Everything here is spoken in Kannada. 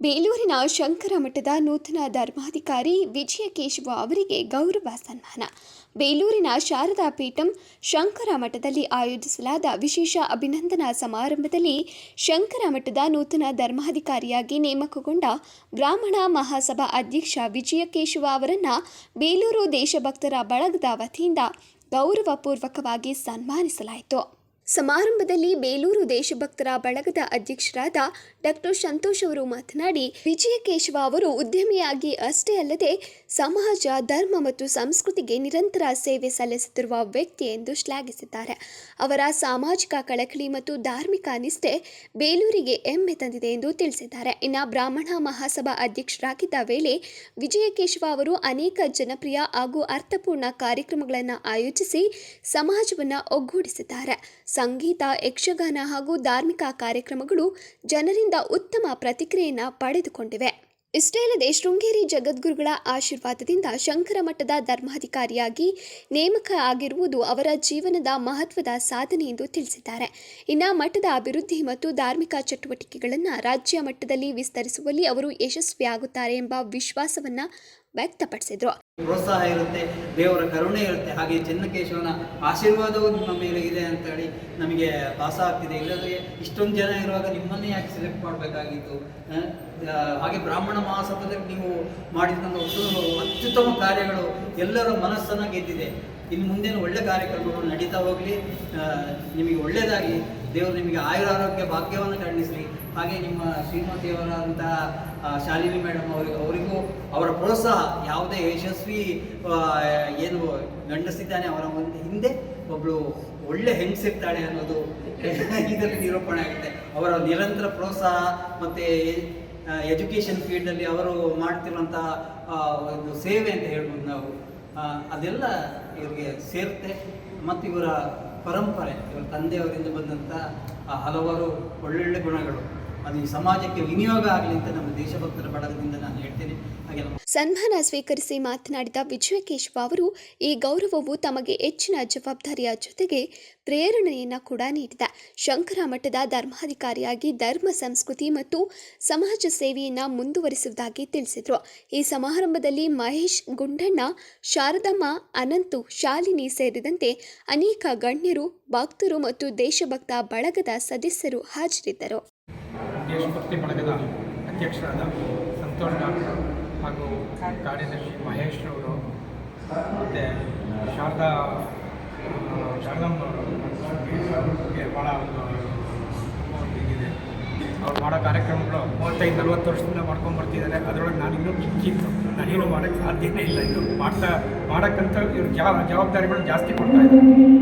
ಬೇಲೂರಿನ ಶಂಕರ ಮಠದ ನೂತನ ಧರ್ಮಾಧಿಕಾರಿ ವಿಜಯಕೇಶವ ಅವರಿಗೆ ಗೌರವ ಸನ್ಮಾನ. ಬೇಲೂರಿನ ಶಾರದಾ ಪೀಠಂ ಶಂಕರ ಮಠದಲ್ಲಿ ಆಯೋಜಿಸಲಾದ ವಿಶೇಷ ಅಭಿನಂದನಾ ಸಮಾರಂಭದಲ್ಲಿ ಶಂಕರ ಮಠದ ನೂತನ ಧರ್ಮಾಧಿಕಾರಿಯಾಗಿ ನೇಮಕಗೊಂಡ ಬ್ರಾಹ್ಮಣ ಮಹಾಸಭಾ ಅಧ್ಯಕ್ಷ ವಿಜಯಕೇಶವ ಅವರನ್ನು ಬೇಲೂರು ದೇಶಭಕ್ತರ ಬಳಗದ ವತಿಯಿಂದ ಗೌರವಪೂರ್ವಕವಾಗಿ ಸನ್ಮಾನಿಸಲಾಯಿತು. ಸಮಾರಂಭದಲ್ಲಿ ಬೇಲೂರು ದೇಶಭಕ್ತರ ಬಳಗದ ಅಧ್ಯಕ್ಷರಾದ ಡಾಕ್ಟರ್ ಸಂತೋಷ್ ಅವರು ಮಾತನಾಡಿ, ವಿಜಯಕೇಶವ ಅವರು ಉದ್ಯಮಿಯಾಗಿ ಅಷ್ಟೇ ಅಲ್ಲದೆ ಸಮಾಜ, ಧರ್ಮ ಮತ್ತು ಸಂಸ್ಕೃತಿಗೆ ನಿರಂತರ ಸೇವೆ ಸಲ್ಲಿಸುತ್ತಿರುವ ವ್ಯಕ್ತಿ ಎಂದು ಶ್ಲಾಘಿಸಿದ್ದಾರೆ. ಅವರ ಸಾಮಾಜಿಕ ಕಳಕಳಿ ಮತ್ತು ಧಾರ್ಮಿಕ ನಿಷ್ಠೆ ಬೇಲೂರಿಗೆ ಹೆಮ್ಮೆ ತಂದಿದೆ ಎಂದು ತಿಳಿಸಿದ್ದಾರೆ. ಇನ್ನು ಬ್ರಾಹ್ಮಣ ಮಹಾಸಭಾ ಅಧ್ಯಕ್ಷರಾಗಿದ್ದ ವೇಳೆ ವಿಜಯಕೇಶವ ಅವರು ಅನೇಕ ಜನಪ್ರಿಯ ಹಾಗೂ ಅರ್ಥಪೂರ್ಣ ಕಾರ್ಯಕ್ರಮಗಳನ್ನು ಆಯೋಜಿಸಿ ಸಮಾಜವನ್ನು ಒಗ್ಗೂಡಿಸಿದ್ದಾರೆ. ಸಂಗೀತ, ಯಕ್ಷಗಾನ ಹಾಗೂ ಧಾರ್ಮಿಕ ಕಾರ್ಯಕ್ರಮಗಳು ಜನರಿಂದ ಉತ್ತಮ ಪ್ರತಿಕ್ರಿಯೆಯನ್ನು ಪಡೆದುಕೊಂಡಿವೆ. ಇಷ್ಟೇ ಅಲ್ಲದೆ ಶೃಂಗೇರಿ ಜಗದ್ಗುರುಗಳ ಆಶೀರ್ವಾದದಿಂದ ಶಂಕರ ಮಠದ ಧರ್ಮಾಧಿಕಾರಿಯಾಗಿ ನೇಮಕ ಆಗಿರುವುದು ಅವರ ಜೀವನದ ಮಹತ್ವದ ಸಾಧನೆ ಎಂದು ತಿಳಿಸಿದ್ದಾರೆ. ಇನ್ನು ಮಠದ ಅಭಿವೃದ್ಧಿ ಮತ್ತು ಧಾರ್ಮಿಕ ಚಟುವಟಿಕೆಗಳನ್ನು ರಾಜ್ಯ ಮಟ್ಟದಲ್ಲಿ ವಿಸ್ತರಿಸುವಲ್ಲಿ ಅವರು ಯಶಸ್ವಿಯಾಗುತ್ತಾರೆ ಎಂಬ ವಿಶ್ವಾಸವನ್ನು ವ್ಯಕ್ತಪಡಿಸಿದರು. ಪ್ರೋತ್ಸಾಹ ಇರುತ್ತೆ, ದೇವರ ಕರುಣೆ ಇರುತ್ತೆ, ಹಾಗೆ ಚೆನ್ನಕೇಶವನ ಆಶೀರ್ವಾದವೂ ನಿಮ್ಮ ಮೇಲೆ ಇದೆ ಅಂತ ಹೇಳಿ ನಮಗೆ ಭಾಸ ಆಗ್ತಿದೆ. ಇಲ್ಲದ್ರೆ ಇಷ್ಟೊಂದು ಜನ ಇರುವಾಗ ನಿಮ್ಮನ್ನೇ ಯಾಕೆ ಸೆಲೆಕ್ಟ್ ಮಾಡಬೇಕಾಗಿತ್ತು? ಹಾಗೆ ಬ್ರಾಹ್ಮಣ ಮಹಾಸಭದಲ್ಲಿ ನೀವು ಮಾಡಿದಂಥ ಅತ್ಯುತ್ತಮ ಕಾರ್ಯಗಳು ಎಲ್ಲರ ಮನಸ್ಸನ್ನು ಗೆದ್ದಿದೆ. ಇನ್ನು ಮುಂದೇನು ಒಳ್ಳೆ ಕಾರ್ಯಕ್ರಮಗಳು ನಡೀತಾ ಹೋಗಲಿ ನಿಮಗೆ ಒಳ್ಳೆಯದಾಗಲಿ ದೇವರು ನಿಮಗೆ ಆಯುರಾರೋಗ್ಯ ಭಾಗ್ಯವನ್ನು ಖಂಡಿಸಲಿ ಹಾಗೆ ನಿಮ್ಮ ಶ್ರೀಮತಿಯವರಾದಂತಹ ಆ, ಶಾಲಿನಿ ಮೇಡಮ್ ಅವರಿಗೆ ಅವರಿಗೂ ಅವರ ಪ್ರೋತ್ಸಾಹ ಯಾವುದೇ ಯಶಸ್ವಿ ಏನು ಗಂಡಸಿದ್ದಾನೆ ಅವರ ಮುಂದೆ ಹಿಂದೆ ಒಬ್ಬಳು ಒಳ್ಳೆ ಹೆಂಗಸಿರ್ತಾಳೆ ಅನ್ನೋದು ಇದರಲ್ಲಿ ನಿರೂಪಣೆ ಆಗುತ್ತೆ. ಅವರ ನಿರಂತರ ಪ್ರೋತ್ಸಾಹ ಮತ್ತು ಎಜುಕೇಷನ್ ಫೀಲ್ಡಲ್ಲಿ ಅವರು ಮಾಡ್ತಿರುವಂತಹ ಒಂದು ಸೇವೆ ಅಂತ ಹೇಳ್ಬೋದು ನಾವು. ಅದೆಲ್ಲ ಇವರಿಗೆ ಸೇರುತ್ತೆ. ಮತ್ತು ಇವರ ಪರಂಪರೆ, ಇವರ ತಂದೆಯವರಿಂದ ಬಂದಂಥ ಆ ಹಲವಾರು ಒಳ್ಳೊಳ್ಳೆ ಗುಣಗಳು. ಅದು ಈ ಸಮಾಜಕ್ಕೆ ವಿನಿಯೋಗ ಆಗಲಿ ಅಂತ ನಮ್ಮ ದೇಶಭಕ್ತರ ಬಳಗದಿಂದ ನಾನು ಹೇಳ್ತೇನೆ ಹಾಗೆ ನಮ್ಮ ಸನ್ಮಾನ ಸ್ವೀಕರಿಸಿ ಮಾತನಾಡಿದ ವಿಜಯಕೇಶವ ಅವರು, ಈ ಗೌರವವು ತಮಗೆ ಹೆಚ್ಚಿನ ಜವಾಬ್ದಾರಿಯ ಜೊತೆಗೆ ಪ್ರೇರಣೆಯನ್ನು ಕೂಡ ನೀಡಿದೆ. ಶಂಕರ ಮಠದ ಧರ್ಮಾಧಿಕಾರಿಯಾಗಿ ಧರ್ಮ, ಸಂಸ್ಕೃತಿ ಮತ್ತು ಸಮಾಜ ಸೇವೆಯನ್ನು ಮುಂದುವರಿಸುವುದಾಗಿ ತಿಳಿಸಿದರು. ಈ ಸಮಾರಂಭದಲ್ಲಿ ಮಹೇಶ್ ಗುಂಡಣ್ಣ, ಶಾರದಮ್ಮ, ಅನಂತು, ಶಾಲಿನಿ ಸೇರಿದಂತೆ ಅನೇಕ ಗಣ್ಯರು, ಭಕ್ತರು ಮತ್ತು ದೇಶಭಕ್ತ ಬಳಗದ ಸದಸ್ಯರು ಹಾಜರಿದ್ದರು. ದೇಶಭಕ್ತಿ ಬಳಗದ ಅಧ್ಯಕ್ಷರಾದ ಸಂತೋಷ್ ಡಾಕ್ಟರ್ ಹಾಗೂ ಕಾರ್ಯದರ್ಶಿ ಮಹೇಶ್ ಅವರು, ಮತ್ತು ಶಾರದಾ ಶಾರದಮ್ಮನವರು ಭಾಳ ಒಂದು ಇದಿದೆ. ಅವ್ರು ಮಾಡೋ ಕಾರ್ಯಕ್ರಮಗಳು ಮೂವತ್ತೈದು, ನಲ್ವತ್ತು ವರ್ಷದಿಂದ ಮಾಡ್ಕೊಂಡು ಬರ್ತಿದ್ದಾರೆ. ಅದರೊಳಗೆ ನಾನಿನ್ನೂ ನಾನು ನಾನೇನು ಮಾಡೋಕ್ಕೆ ಸಾಧ್ಯನೇ ಇಲ್ಲ. ಇನ್ನು ಮಾಡ್ತಾ, ಮಾಡೋಕ್ಕಂತ ಇವ್ರು ಜವಾಬ್ದಾರಿಗಳು ಜಾಸ್ತಿ ಕೊಡ್ತಾ ಇದ್ದಾರೆ.